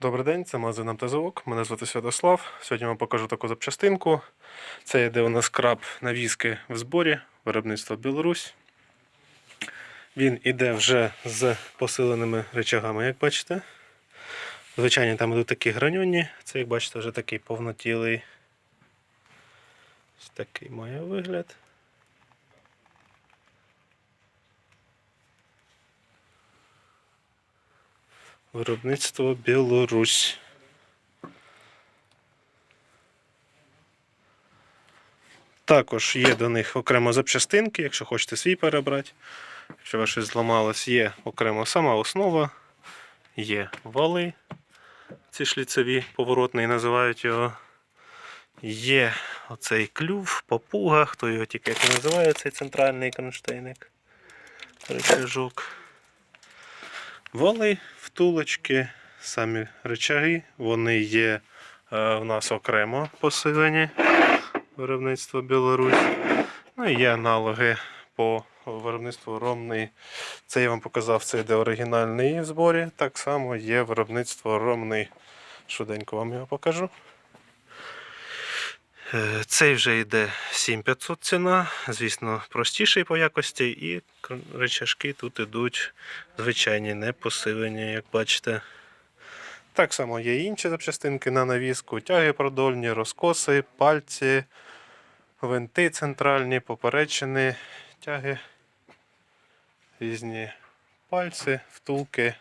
Добрий день, це магазин «Амтезовок». Мене звати Святослав. Сьогодні вам покажу таку запчастинку. Це йде у нас краб навіски в зборі, виробництво Білорусь. Він іде вже з посиленими речагами, як бачите. Звичайно, там йдуть такі граньонні. Це, як бачите, вже такий повнотілий. Ось такий має вигляд. Виробництво Білорусь. Також є до них окремо запчастинки, якщо хочете свій перебрати. Якщо щось зламалось, є окремо сама основа, є вали, ці шліцеві, поворотний називають його. Є оцей клюв, попуга, хто його тільки як називає, цей центральний кронштейник. Рычажок. Вали, втулочки, самі речаги, вони є е, в нас окремо посилені виробництво Білорусь. Ну і є аналоги по виробництву ромний. Це я вам показав, це йде оригінальний в зборі. Так само є виробництво ромний. Швиденько вам його покажу. Е, Цей вже йде 7500 ціна, звісно, простіший по якості, і речашки тут ідуть звичайні, не посилені, як бачите. Так само є інші запчастинки на навіску, тяги продольні, розкоси, пальці, винти центральні, поперечини, тяги, різні пальці, втулки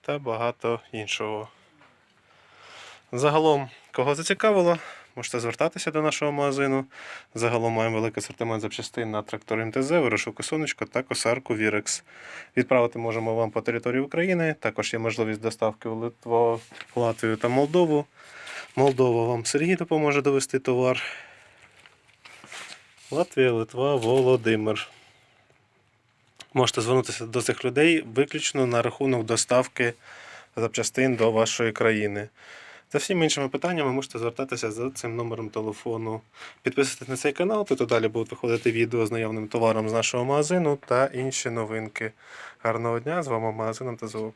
та багато іншого. Загалом, кого зацікавило, можете звертатися до нашого магазину. Загалом маємо великий асортимент запчастин на трактор МТЗ, вирошуку сонечко та косарку Вірекс. Відправити можемо вам по території України. Також є можливість доставки в Литву, Латвію та Молдову. Молдова вам Сергій допоможе довести товар. Латвія, Литва, Володимир. Можете звернутися до цих людей виключно на рахунок доставки запчастин до вашої країни. За всіма іншими питаннями можете звертатися за цим номером телефону. Підписуйтесь на цей канал, тут далі будуть виходити відео з наявним товаром з нашого магазину та інші новинки. Гарного дня! З вами магазин «Антизовок».